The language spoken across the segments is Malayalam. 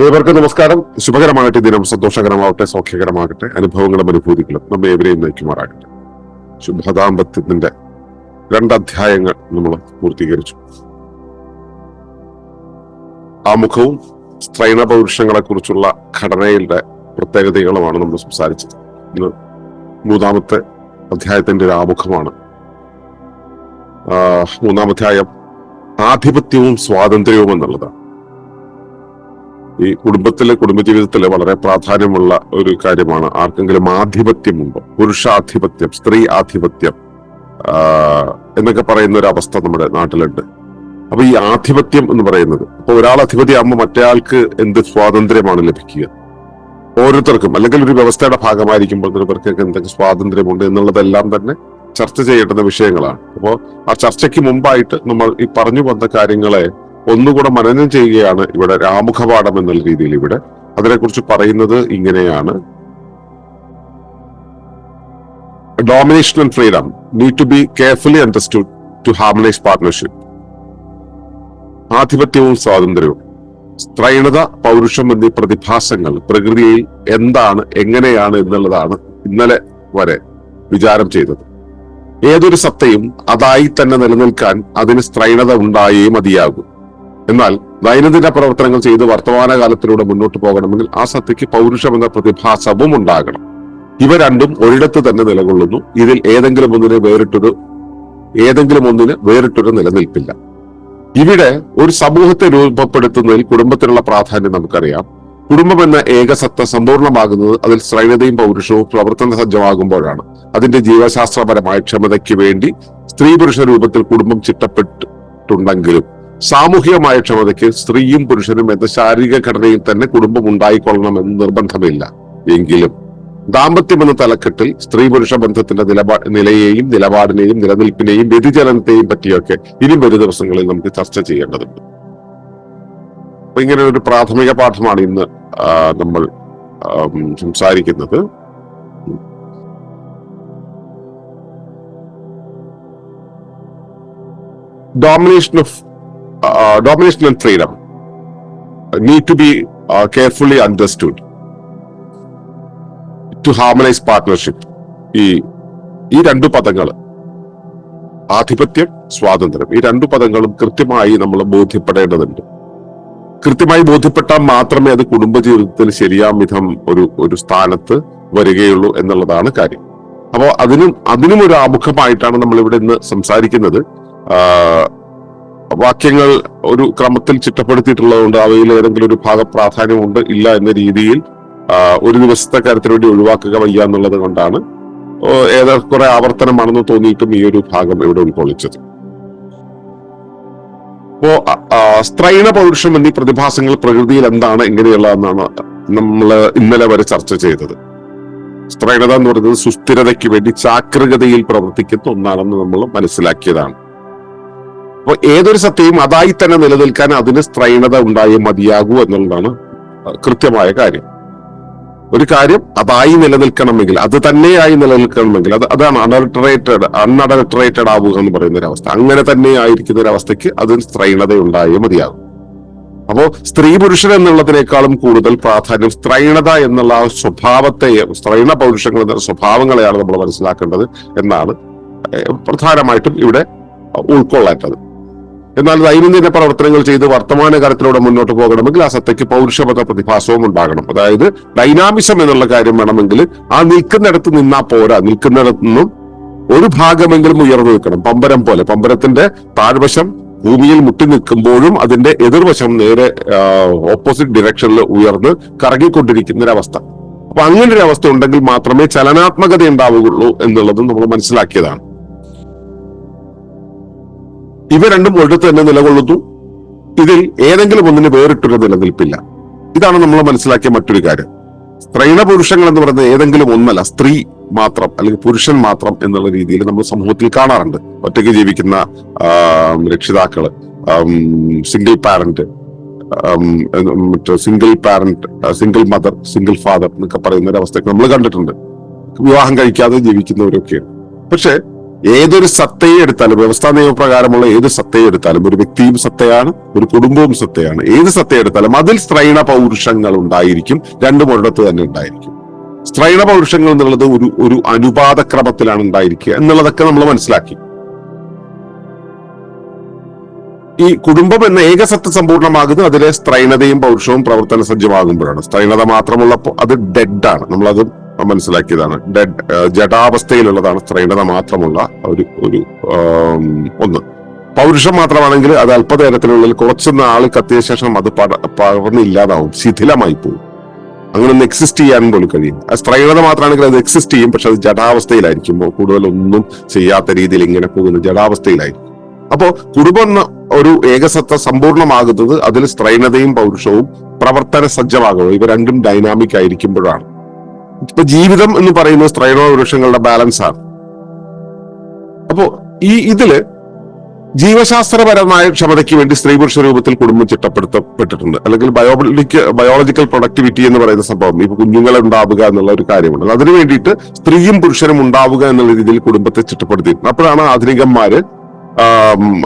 ഏവർക്കും നമസ്കാരം. ശുഭകരമാകട്ടെ ദിനം. സന്തോഷകരമാവട്ടെ സൗഖ്യകരമാകട്ടെ അനുഭവങ്ങളും അനുഭൂതികളും നമ്മെ എവരെയും നയിക്കുമാറാകട്ടെ. ശുഭദാമ്പത്യത്തിന്റെ രണ്ടധ്യായങ്ങൾ നമ്മൾ പൂർത്തീകരിച്ചു. ആമുഖവും സ്ത്രൈണ പൗരുഷങ്ങളെ കുറിച്ചുള്ള ഘടനയുടെ പ്രത്യേകതകളുമാണ് നമ്മൾ സംസാരിച്ചത്. ഇന്ന് മൂന്നാമത്തെ അധ്യായത്തിന്റെ ഒരു ആമുഖമാണ്. ആ, മൂന്നാം അധ്യായം ആധിപത്യവും സ്വാതന്ത്ര്യവും എന്നുള്ളതാണ്. ഈ കുടുംബത്തിലെ കുടുംബജീവിതത്തിൽ വളരെ പ്രാധാന്യമുള്ള ഒരു കാര്യമാണ് ആർക്കെങ്കിലും ആധിപത്യമുണ്ടോ പുരുഷാധിപത്യം സ്ത്രീ ആധിപത്യം എന്നൊക്കെ പറയുന്ന ഒരു അവസ്ഥ നമ്മുടെ നാട്ടിലുണ്ട്. അപ്പൊ ഈ ആധിപത്യം എന്ന് പറയുന്നത് അപ്പൊ ഒരാൾ അധിപതിയാകുമ്പോൾ മറ്റേയാൾക്ക് എന്ത് സ്വാതന്ത്ര്യമാണ് ലഭിക്കുക? ഓരോരുത്തർക്കും അല്ലെങ്കിൽ ഒരു വ്യവസ്ഥയുടെ ഭാഗമായിരിക്കുമ്പോൾ ഇവർക്കൊക്കെ എന്തൊക്കെ സ്വാതന്ത്ര്യമുണ്ട് എന്നുള്ളതെല്ലാം തന്നെ ചർച്ച ചെയ്യേണ്ടുന്ന വിഷയങ്ങളാണ്. അപ്പോൾ ആ ചർച്ചയ്ക്ക് മുമ്പായിട്ട് നമ്മൾ ഈ പറഞ്ഞു വന്ന കാര്യങ്ങളെ ഒന്നുകൂടെ മനനം ചെയ്യുകയാണ് ഇവിടെ രാമുഖപാഠം എന്നുള്ള രീതിയിൽ ഇവിടെ. അതിനെക്കുറിച്ച് പറയുന്നത് ഇങ്ങനെയാണ്. Domination and freedom need to be carefully understood to harmonise partnership ആധിപത്യവും സ്വാതന്ത്ര്യവും സ്ത്രൈണത പൗരുഷം എന്നീ പ്രതിഭാസങ്ങൾ പ്രകൃതിയിൽ എന്താണ് എങ്ങനെയാണ് എന്നുള്ളതാണ് ഇന്നലെ വരെ വിചാരം ചെയ്തത്. ഏതൊരു സത്തയും അതായി തന്നെ നിലനിൽക്കാൻ അതിന് സ്ത്രൈണത ഉണ്ടായേ മതിയാകൂ. എന്നാൽ ദൈനംദിന പ്രവർത്തനങ്ങൾ ചെയ്ത് വർത്തമാനകാലത്തിലൂടെ മുന്നോട്ട് പോകണമെങ്കിൽ ആ സത്യക്ക് പൗരുഷം എന്ന പ്രതിഭാസവും ഉണ്ടാകണം. ഇവ രണ്ടും ഒരിടത്ത് തന്നെ നിലകൊള്ളുന്നു. ഇതിൽ ഏതെങ്കിലും ഒന്നിന് വേറിട്ടൊരു ഏതെങ്കിലും ഒന്നിന് വേറിട്ടൊരു നിലനിൽപ്പില്ല. ഇവിടെ ഒരു സമൂഹത്തെ രൂപപ്പെടുത്തുന്നതിൽ കുടുംബത്തിനുള്ള പ്രാധാന്യം നമുക്കറിയാം. കുടുംബം എന്ന ഏകസത്ത സമ്പൂർണമാകുന്നത് അതിൽ ശ്രൈണതയും പൗരുഷവും പ്രവർത്തന സജ്ജമാകുമ്പോഴാണ്. അതിന്റെ ജീവശാസ്ത്രപരമായ ക്ഷമതയ്ക്ക് വേണ്ടി സ്ത്രീ പുരുഷ രൂപത്തിൽ കുടുംബം ചിട്ടപ്പെട്ടിട്ടുണ്ടെങ്കിലും സാമൂഹികമായ ക്ഷമതയ്ക്ക് സ്ത്രീയും പുരുഷനും എന്ന ശാരീരിക ഘടനയിൽ തന്നെ കുടുംബം ഉണ്ടായിക്കൊള്ളണം ഉണ്ടായിക്കൊള്ളണമെന്ന് നിർബന്ധമില്ല. എങ്കിലും ദാമ്പത്യം എന്ന തലക്കെട്ടിൽ സ്ത്രീ പുരുഷ ബന്ധത്തിന്റെ നിലപാ നിലയെയും നിലപാടിനെയും നിലനിൽപ്പിനെയും വ്യതിചലനത്തെയും പറ്റിയൊക്കെ ഇനി ഒരു ദിവസങ്ങളിൽ നമുക്ക് ചർച്ച ചെയ്യേണ്ടതുണ്ട്. അപ്പൊ ഇങ്ങനെ ഒരു പ്രാഥമിക പാഠമാണ് ഇന്ന് നമ്മൾ സംസാരിക്കുന്നത്. Domination uh, domination and freedom. Need to be uh, carefully understood to harmonize partnership. ഈ ഈ രണ്ടു പദങ്ങൾ ആധിപത്യം സ്വാതന്ത്ര്യം ഈ രണ്ടു പദങ്ങളും കൃത്യമായി നമ്മൾ ബോധ്യപ്പെടേണ്ടതുണ്ട്. കൃത്യമായി ബോധ്യപ്പെട്ടാൽ മാത്രമേ അത് കുടുംബജീവിതത്തിൽ ശരിയാം വിധം ഒരു ഒരു സ്ഥാനത്ത് വരികയുള്ളൂ എന്നുള്ളതാണ് കാര്യം. അപ്പോൾ അതിനും അതിനും ഒരു ആമുഖമായിട്ടാണ് നമ്മൾ ഇവിടെ ഇന്ന് സംസാരിക്കുന്നത്. വാക്യങ്ങൾ ഒരു ക്രമത്തിൽ ചിട്ടപ്പെടുത്തിയിട്ടുള്ളതുകൊണ്ട് അവയിൽ ഏതെങ്കിലും ഒരു ഭാഗ പ്രാധാന്യമുണ്ട് ഇല്ല എന്ന രീതിയിൽ ഒരു ദിവസത്തെ കാര്യത്തിന് വേണ്ടി ഒഴിവാക്കുക വയ്യ എന്നുള്ളത് കൊണ്ടാണ് ഏതൊക്കെ ആവർത്തനമാണെന്ന് തോന്നിയിട്ടും ഈ ഒരു ഭാഗം ഇവിടെ ഉൾക്കൊള്ളിച്ചത്. അപ്പോ സ്ത്രൈണ പൗരുഷം എന്നീ പ്രതിഭാസങ്ങൾ പ്രകൃതിയിൽ എന്താണ് ഇങ്ങനെയുള്ളതെന്നാണ് നമ്മൾ ഇന്നലെ വരെ ചർച്ച ചെയ്തത്. സ്ത്രൈണത എന്ന് പറയുന്നത് സുസ്ഥിരതയ്ക്ക് വേണ്ടി ചാക്രികതയിൽ പ്രവർത്തിക്കുന്ന ഒന്നാണെന്ന് നമ്മൾ മനസ്സിലാക്കിയതാണ്. അപ്പൊ ഏതൊരു സത്യവും അതായി തന്നെ നിലനിൽക്കാൻ അതിന് സ്ത്രൈണത ഉണ്ടായേ മതിയാകൂ എന്നുള്ളതാണ് കൃത്യമായ കാര്യം. ഒരു കാര്യം അതായി നിലനിൽക്കണമെങ്കിൽ അത് തന്നെയായി നിലനിൽക്കണമെങ്കിൽ അത് അതാണ് അൺഅൾട്ടറേറ്റഡ് അൺഅഡൾട്ടറേറ്റഡ് ആവുക എന്ന് പറയുന്ന ഒരു അവസ്ഥ അങ്ങനെ തന്നെ ആയിരിക്കുന്ന ഒരു അവസ്ഥയ്ക്ക് അതിന് സ്ത്രൈണത ഉണ്ടായേ മതിയാകും. അപ്പോ സ്ത്രീ പുരുഷൻ എന്നുള്ളതിനേക്കാളും കൂടുതൽ പ്രാധാന്യം സ്ത്രൈണത എന്നുള്ള ആ സ്വഭാവത്തെ സ്ത്രൈണ പൗരുഷങ്ങൾ എന്ന സ്വഭാവങ്ങളെയാണ് നമ്മൾ മനസ്സിലാക്കേണ്ടത് എന്നാണ് പ്രധാനമായിട്ടും ഇവിടെ ഉൾക്കൊള്ളേണ്ടത്. എന്നാൽ ദൈനംദിന പ്രവർത്തനങ്ങൾ ചെയ്ത് വർത്തമാനകാലത്തിലൂടെ മുന്നോട്ട് പോകണമെങ്കിൽ ആ സത്തയ്ക്ക് പൗരുഷപത പ്രതിഭാസവും ഉണ്ടാകണം. അതായത് ഡൈനാമിസം എന്നുള്ള കാര്യം വേണമെങ്കിൽ ആ നിൽക്കുന്നിടത്ത് നിന്നാ പോരാ. നിൽക്കുന്നിടത്ത് നിന്നും ഒരു ഭാഗമെങ്കിലും ഉയർന്നു നിൽക്കണം. പമ്പരം പോലെ. പമ്പരത്തിന്റെ താഴ്വശം ഭൂമിയിൽ മുട്ടി നിൽക്കുമ്പോഴും അതിന്റെ എതിർവശം നേരെ ഓപ്പോസിറ്റ് ഡിറക്ഷനിൽ ഉയർന്ന് കറങ്ങിക്കൊണ്ടിരിക്കുന്ന ഒരവസ്ഥ അപ്പൊ അങ്ങനെ ഒരു അവസ്ഥ ഉണ്ടെങ്കിൽ മാത്രമേ ചലനാത്മകത ഉണ്ടാവുകയുള്ളൂ എന്നുള്ളത് നമ്മൾ മനസ്സിലാക്കിയതാണ്. ഇവ രണ്ടും ഒരിടത്ത് തന്നെ നിലകൊള്ളുന്നു. ഇതിൽ ഏതെങ്കിലും ഒന്നിന് വേറിട്ടൊരു നിലനിൽപ്പില്ല. ഇതാണ് നമ്മൾ മനസ്സിലാക്കിയ മറ്റൊരു കാര്യം. സ്ത്രീണ പുരുഷങ്ങൾ എന്ന് പറയുന്നത് ഏതെങ്കിലും ഒന്നല്ല സ്ത്രീ മാത്രം അല്ലെങ്കിൽ പുരുഷൻ മാത്രം എന്നുള്ള രീതിയിൽ നമ്മൾ സമൂഹത്തിൽ കാണാറുണ്ട്. ഒറ്റയ്ക്ക് ജീവിക്കുന്ന രക്ഷിതാക്കൾ single parent single parent single mother single father എന്നൊക്കെ പറയുന്ന ഒരു അവസ്ഥയൊക്കെ നമ്മൾ കണ്ടിട്ടുണ്ട്. വിവാഹം കഴിക്കാതെ ജീവിക്കുന്നവരൊക്കെയാണ്. പക്ഷെ ഏതൊരു സത്തയെ എടുത്താലും വ്യവസ്ഥാ നിയമപ്രകാരമുള്ള ഏത് സത്തയെ എടുത്താലും ഒരു വ്യക്തിയും സത്തയാണ് ഒരു കുടുംബവും സത്തയാണ്. ഏത് സത്തയെ എടുത്താലും അതിൽ സ്ത്രൈണ പൗരുഷങ്ങൾ ഉണ്ടായിരിക്കും രണ്ടും ഒരിടത്ത് തന്നെ ഉണ്ടായിരിക്കും. സ്ത്രൈണ പൗരുഷങ്ങൾ എന്നുള്ളത് ഒരു ഒരു അനുപാത ക്രമത്തിലാണ് ഉണ്ടായിരിക്കുക എന്നുള്ളതൊക്കെ നമ്മൾ മനസ്സിലാക്കി. ഈ കുടുംബം എന്ന ഏകസത്ത സമ്പൂർണമാകുന്നു അതിലെ സ്ത്രൈണതയും പൗരുഷവും പ്രവർത്തന സജ്ജമാകുമ്പോഴാണ്. സ്ത്രൈണത മാത്രമുള്ളപ്പോൾ അത് ഡെഡ് ആണ്. നമ്മളത് മനസ്സിലാക്കിയതാണ്. ഡെഡ് ജഡാവസ്ഥയിലുള്ളതാണ് സ്ത്രീണത മാത്രമുള്ള ഒരു ഒരു ഒന്ന്. പൗരുഷം മാത്രമാണെങ്കിൽ അത് അല്പനേരത്തിനുള്ളിൽ കുറച്ച് നാൾ കത്തിയ ശേഷം അത് പകർന്നില്ലാതാവും ശിഥിലമായി പോകും അങ്ങനെ ഒന്ന് എക്സിസ്റ്റ് ചെയ്യാൻ പോലും കഴിയും. ആ സ്ത്രൈണത മാത്രമാണെങ്കിൽ അത് എക്സിസ്റ്റ് ചെയ്യും പക്ഷെ അത് ജഡാവസ്ഥയിലായിരിക്കുമ്പോൾ കൂടുതൽ ഒന്നും ചെയ്യാത്ത രീതിയിൽ ഇങ്ങനെ പോകുന്ന ജഡാവസ്ഥയിലായിരിക്കും അപ്പോ കുടുംബം ഒരു ഏകസത്ത സമ്പൂർണമാകുന്നത് അതിൽ സ്ത്രൈണതയും പൗരുഷവും പ്രവർത്തന സജ്ജമാകുന്നത് ഇവ രണ്ടും ഡൈനാമിക് ആയിരിക്കുമ്പോഴാണ്. ഇപ്പൊ ജീവിതം എന്ന് പറയുന്നത് സ്ത്രൈണോ വൃക്ഷങ്ങളുടെ ബാലൻസ് ആണ്. അപ്പോ ഈ ഇതിൽ ജീവശാസ്ത്രപരമായ ക്ഷമതയ്ക്ക് വേണ്ടി സ്ത്രീ പുരുഷ രൂപത്തിൽ കുടുംബം ചിട്ടപ്പെടുത്തപ്പെട്ടിട്ടുണ്ട്. അല്ലെങ്കിൽ ബയോളജിക്ക് ബയോളജിക്കൽ പ്രൊഡക്ടിവിറ്റി എന്ന് പറയുന്ന സംഭവം ഇപ്പൊ കുഞ്ഞുങ്ങൾ ഉണ്ടാവുക എന്നുള്ള ഒരു കാര്യമുണ്ട്. അതിനു വേണ്ടിയിട്ട് സ്ത്രീയും പുരുഷനും ഉണ്ടാവുക എന്നുള്ള രീതിയിൽ കുടുംബത്തെ ചിട്ടപ്പെടുത്തിയിട്ടുണ്ട്. അപ്പോഴാണ് ആധുനികന്മാര്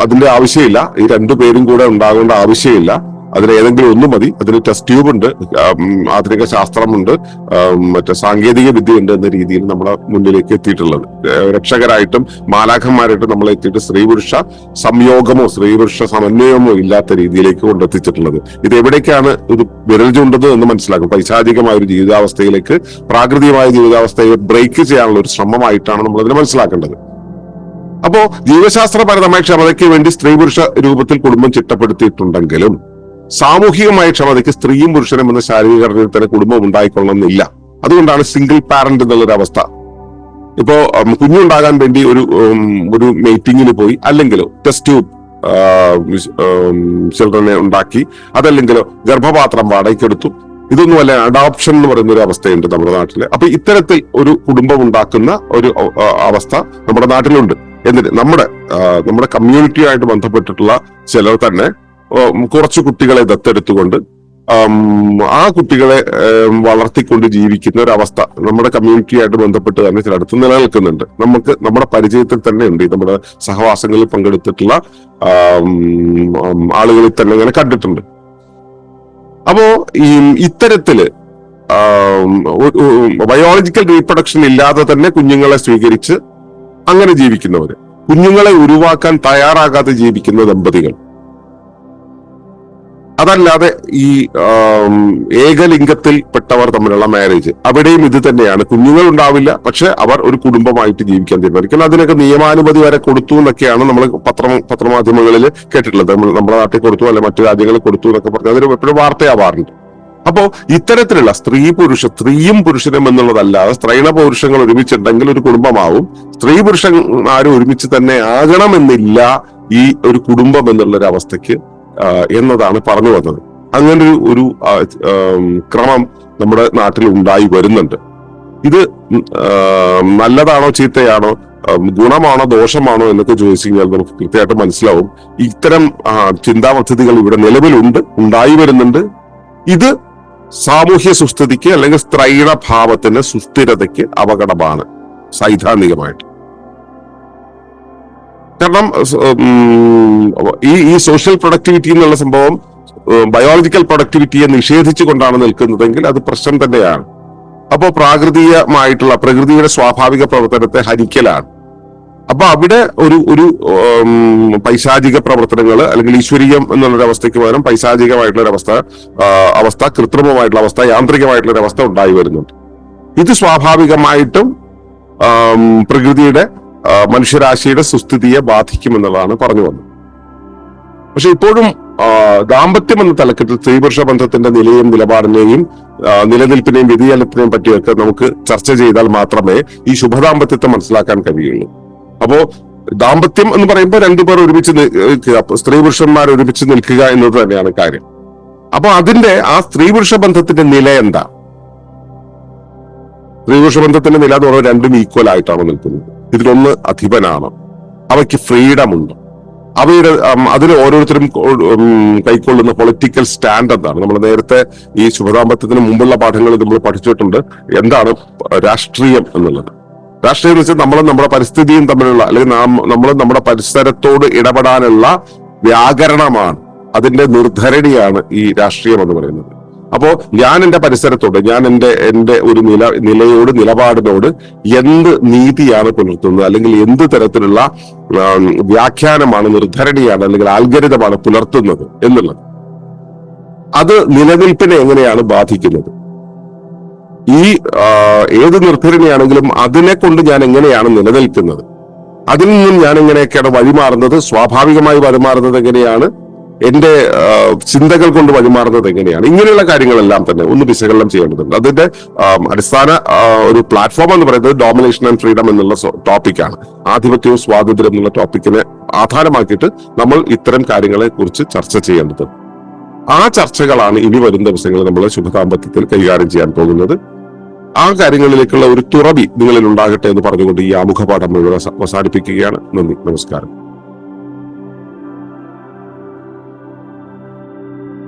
അതിന്റെ ആവശ്യമില്ല. ഈ രണ്ടു പേരും കൂടെ ഉണ്ടാകേണ്ട ആവശ്യമില്ല. അതിന് ഏതെങ്കിലും ഒന്ന് മതി. അതിന് ടെസ്റ്റ് ട്യൂബ് ഉണ്ട്. ആധുനിക ശാസ്ത്രമുണ്ട്. മറ്റേ സാങ്കേതിക വിദ്യ ഉണ്ട് എന്ന രീതിയിൽ നമ്മളെ മുന്നിലേക്ക് എത്തിയിട്ടുള്ളത്. രക്ഷകരായിട്ടും മാലാഖന്മാരായിട്ടും നമ്മളെ എത്തിയിട്ട് സ്ത്രീ പുരുഷ സംയോഗമോ സ്ത്രീ പുരുഷ സമന്വയമോ ഇല്ലാത്ത രീതിയിലേക്ക് കൊണ്ടെത്തിച്ചിട്ടുള്ളത്. ഇത് എവിടേക്കാണ് ഇത് വിരൽ ചൂണ്ടത് എന്ന് മനസ്സിലാക്കും. പൈശാചികമായ ഒരു ജീവിതാവസ്ഥയിലേക്ക് പ്രാകൃതികമായ ജീവിതാവസ്ഥയെ ബ്രേക്ക് ചെയ്യാനുള്ള ഒരു ശ്രമമായിട്ടാണ് നമ്മൾ അതിനെ മനസ്സിലാക്കേണ്ടത്. അപ്പോ ജീവശാസ്ത്രപരമായ ക്ഷമതയ്ക്ക് വേണ്ടി സ്ത്രീ പുരുഷ രൂപത്തിൽ കുടുംബം ചിട്ടപ്പെടുത്തിയിട്ടുണ്ടെങ്കിലും സാമൂഹികമായ ക്ഷമതയ്ക്ക് സ്ത്രീയും പുരുഷനും എന്ന ശാരീരിക തന്നെ കുടുംബം ഉണ്ടായിക്കൊള്ളണമെന്നില്ല. അതുകൊണ്ടാണ് സിംഗിൾ പാരന്റ് എന്നുള്ളൊരു അവസ്ഥ. ഇപ്പോ കുഞ്ഞുണ്ടാകാൻ വേണ്ടി ഒരു ഒരു മീറ്റിംഗിന് പോയി അല്ലെങ്കിലോ ടെസ്റ്റ് ട്യൂബ് ചിൽഡ്രനെ ഉണ്ടാക്കി അതല്ലെങ്കിലോ ഗർഭപാത്രം വാടകയ്ക്കെടുത്തു. ഇതൊന്നുമല്ല അഡോപ്ഷൻ എന്ന് പറയുന്ന ഒരു അവസ്ഥയുണ്ട് നമ്മുടെ നാട്ടിൽ. അപ്പൊ ഇത്തരത്തിൽ ഒരു കുടുംബം ഉണ്ടാക്കുന്ന ഒരു അവസ്ഥ നമ്മുടെ നാട്ടിലുണ്ട്. എന്നിട്ട് നമ്മുടെ നമ്മുടെ കമ്മ്യൂണിറ്റിയുമായിട്ട് ബന്ധപ്പെട്ടിട്ടുള്ള ചിലർ തന്നെ കുറച്ച് കുട്ടികളെ ദത്തെടുത്തുകൊണ്ട് ആം, കുട്ടികളെ വളർത്തിക്കൊണ്ട് ജീവിക്കുന്ന ഒരു അവസ്ഥ നമ്മുടെ കമ്മ്യൂണിറ്റിയായിട്ട് ബന്ധപ്പെട്ട് തന്നെ ചിലയിടത്ത് നിലനിൽക്കുന്നുണ്ട്. നമുക്ക് നമ്മുടെ പരിചയത്തിൽ തന്നെ ഉണ്ട്. നമ്മുടെ സഹവാസങ്ങളിൽ പങ്കെടുത്തിട്ടുള്ള ആളുകളിൽ തന്നെ ഇങ്ങനെ കണ്ടിട്ടുണ്ട്. അപ്പോ ഈ ഇത്തരത്തിൽ ബയോളജിക്കൽ റീപ്രൊഡക്ഷൻ ഇല്ലാതെ തന്നെ കുഞ്ഞുങ്ങളെ സ്വീകരിച്ച് അങ്ങനെ ജീവിക്കുന്നവര് കുഞ്ഞുങ്ങളെ ഉരുവാക്കാൻ തയ്യാറാകാതെ ജീവിക്കുന്ന ദമ്പതികൾ അതല്ലാതെ ഈ ഏകലിംഗത്തിൽ പെട്ടവർ തമ്മിലുള്ള മാരേജ് അവിടെയും ഇത് തന്നെയാണ്. കുഞ്ഞുങ്ങൾ ഉണ്ടാവില്ല പക്ഷെ അവർ ഒരു കുടുംബമായിട്ട് ജീവിക്കാൻ തീരുമാനിക്കണം അതിനൊക്കെ നിയമാനുമതി വരെ കൊടുത്തു എന്നൊക്കെയാണ് നമ്മൾ പത്ര പത്രമാധ്യമങ്ങളിൽ കേട്ടിട്ടുള്ളത്. നമ്മുടെ നാട്ടിൽ കൊടുത്തു അല്ലെ മറ്റു രാജ്യങ്ങളിൽ കൊടുത്തു എന്നൊക്കെ പറഞ്ഞു അതിന് എപ്പോഴും വാർത്തയാവാറുണ്ട്. അപ്പോ ഇത്തരത്തിലുള്ള സ്ത്രീ പുരുഷ സ്ത്രീയും പുരുഷനും എന്നുള്ളതല്ലാതെ സ്ത്രൈണ പൗരുഷങ്ങൾ ഒരുമിച്ചുണ്ടെങ്കിൽ ഒരു കുടുംബമാവും. സ്ത്രീ പുരുഷന്മാരും ഒരുമിച്ച് തന്നെ ആകണമെന്നില്ല ഈ ഒരു കുടുംബം എന്നുള്ള ഒരു അവസ്ഥയ്ക്ക് എന്നതാണ് പറഞ്ഞു വന്നത്. അങ്ങനെ ഒരു ക്രമം നമ്മുടെ നാട്ടിൽ ഉണ്ടായി വരുന്നുണ്ട്. ഇത് നല്ലതാണോ ചീത്തയാണോ ഗുണമാണോ ദോഷമാണോ എന്നൊക്കെ ചോദിച്ചു കഴിഞ്ഞാൽ നമുക്ക് കൃത്യമായിട്ട് മനസ്സിലാവും. ഇത്തരം ചിന്താ പദ്ധതികൾ ഇവിടെ നിലവിലുണ്ട് ഉണ്ടായി വരുന്നുണ്ട്. ഇത് സാമൂഹ്യ സുസ്ഥിതിക്ക് അല്ലെങ്കിൽ സ്ത്രൈണ ഭാവത്തിന് സുസ്ഥിരതയ്ക്ക് അപകടമാണ് സൈദ്ധാന്തികമായിട്ട്. കാരണം ഈ ഈ സോഷ്യൽ പ്രൊഡക്ടിവിറ്റി എന്നുള്ള സംഭവം ബയോളജിക്കൽ പ്രൊഡക്ടിവിറ്റിയെ നിഷേധിച്ചുകൊണ്ടാണ് നിൽക്കുന്നതെങ്കിൽ അത് പ്രശ്നം തന്നെയാണ്. അപ്പോൾ പ്രാകൃതികമായിട്ടുള്ള പ്രകൃതിയുടെ സ്വാഭാവിക പ്രവർത്തനത്തെ ഹരിക്കലാണ്. അപ്പൊ അവിടെ ഒരു ഒരു പൈശാചിക പ്രവർത്തനങ്ങൾ അല്ലെങ്കിൽ ഈശ്വരീയം എന്നുള്ളൊരു അവസ്ഥയ്ക്ക് പകരം പൈശാചികമായിട്ടുള്ള അവസ്ഥ അവസ്ഥ കൃത്രിമമായിട്ടുള്ള അവസ്ഥ യാന്ത്രികമായിട്ടുള്ള അവസ്ഥ ഉണ്ടായി വരുന്നുണ്ട്. ഇത് സ്വാഭാവികമായിട്ടും പ്രകൃതിയുടെ മനുഷ്യരാശിയുടെ സുസ്ഥിതിയെ ബാധിക്കുമെന്നുള്ളതാണ് പറഞ്ഞു വന്നത്. പക്ഷെ ഇപ്പോഴും ദാമ്പത്യം എന്ന തലക്കെട്ടിൽ സ്ത്രീ പുരുഷ ബന്ധത്തിന്റെ നിലയും നിലപാടിനെയും നിലനിൽപ്പിനെയും വ്യതിചലനത്തിനെയും പറ്റിയൊക്കെ നമുക്ക് ചർച്ച ചെയ്താൽ മാത്രമേ ഈ ശുഭദാമ്പത്യത്തെ മനസ്സിലാക്കാൻ കഴിയുള്ളൂ. അപ്പോ ദാമ്പത്യം എന്ന് പറയുമ്പോൾ രണ്ടുപേർ ഒരുമിച്ച് സ്ത്രീ പുരുഷന്മാർ ഒരുമിച്ച് നിൽക്കുക എന്നത് തന്നെയാണ് കാര്യം. അപ്പൊ അതിന്റെ ആ സ്ത്രീ പുരുഷ ബന്ധത്തിന്റെ നില എന്താ? സ്ത്രീ പുരുഷ ബന്ധത്തിന്റെ നില എന്ന് പറയുന്നത് രണ്ടും ഈക്വൽ ആയിട്ടാണ് നിൽക്കുന്നത്. ഇതിലൊന്ന് അധിപനാണ്. അവയ്ക്ക് ഫ്രീഡം ഉണ്ട് അവയുടെ അതിൽ ഓരോരുത്തരും കൈക്കൊള്ളുന്ന പൊളിറ്റിക്കൽ സ്റ്റാൻഡ് എന്താണ് നമ്മൾ നേരത്തെ ഈ ശുഭദാമ്പത്യത്തിന് മുമ്പുള്ള പാഠങ്ങളിൽ നമ്മൾ പഠിച്ചിട്ടുണ്ട്. എന്താണ് രാഷ്ട്രീയം എന്നുള്ളത്. രാഷ്ട്രീയം എന്ന് വെച്ചാൽ നമ്മളും നമ്മുടെ പരിസ്ഥിതിയും തമ്മിലുള്ള അല്ലെങ്കിൽ നാം നമ്മളും നമ്മുടെ പരിസരത്തോട് ഇടപെടാനുള്ള വ്യാകരണമാണ്. അതിന്റെ നിർധരണിയാണ് ഈ രാഷ്ട്രീയം എന്ന് പറയുന്നത്. അപ്പോ ഞാൻ എന്റെ പരിസരത്തോട് ഞാൻ എന്റെ എന്റെ ഒരു നില നിലയോട് നിലപാടിനോട് എന്ത് നീതിയാണ് പുലർത്തുന്നത്? അല്ലെങ്കിൽ എന്ത് തരത്തിലുള്ള വ്യാഖ്യാനമാണ് നിർധരണിയാണ് അല്ലെങ്കിൽ ആൽഗരിതമാണ് പുലർത്തുന്നത് എന്നുള്ളത്. അത് നിലനിൽപ്പിനെ എങ്ങനെയാണ് ബാധിക്കുന്നത്? ഈ ഏത് നിർധരണിയാണെങ്കിലും അതിനെ കൊണ്ട് ഞാൻ എങ്ങനെയാണ് നിലനിൽക്കുന്നത്? അതിൽ നിന്നും ഞാൻ എങ്ങനെയൊക്കെയാണ് വഴിമാറുന്നത്? സ്വാഭാവികമായി വഴിമാറുന്നത് എങ്ങനെയാണ്? എന്റെ ചിന്തകൾ കൊണ്ട് വഴിമാറുന്നത് എങ്ങനെയാണ്? ഇങ്ങനെയുള്ള കാര്യങ്ങളെല്ലാം തന്നെ ഒന്ന് വിശകലനം ചെയ്യേണ്ടതുണ്ട്. അതിന്റെ അടിസ്ഥാന ഒരു പ്ലാറ്റ്ഫോം എന്ന് പറയുന്നത് ഡോമിനേഷൻ ആൻഡ് ഫ്രീഡം എന്നുള്ള ടോപ്പിക്കാണ് ആധിപത്യവും സ്വാതന്ത്ര്യം എന്നുള്ള ടോപ്പിക്കിനെ ആധാരമാക്കിയിട്ട് നമ്മൾ ഇത്തരം കാര്യങ്ങളെ കുറിച്ച് ചർച്ച ചെയ്യേണ്ടത് ആ ചർച്ചകളാണ് ഇനി വരും ദിവസങ്ങളിൽ നമ്മൾ ശുഭദാമ്പത്യത്തിൽ കൈകാര്യം ചെയ്യാൻ പോകുന്നത്. ആ കാര്യങ്ങളിലേക്കുള്ള ഒരു തുറവി നിങ്ങളിൽ ഉണ്ടാകട്ടെ എന്ന് പറഞ്ഞുകൊണ്ട് ഈ ആമുഖപാഠം മുഴുവൻ അവസ- അവസാനിപ്പിക്കുകയാണ്. നന്ദി. നമസ്കാരം.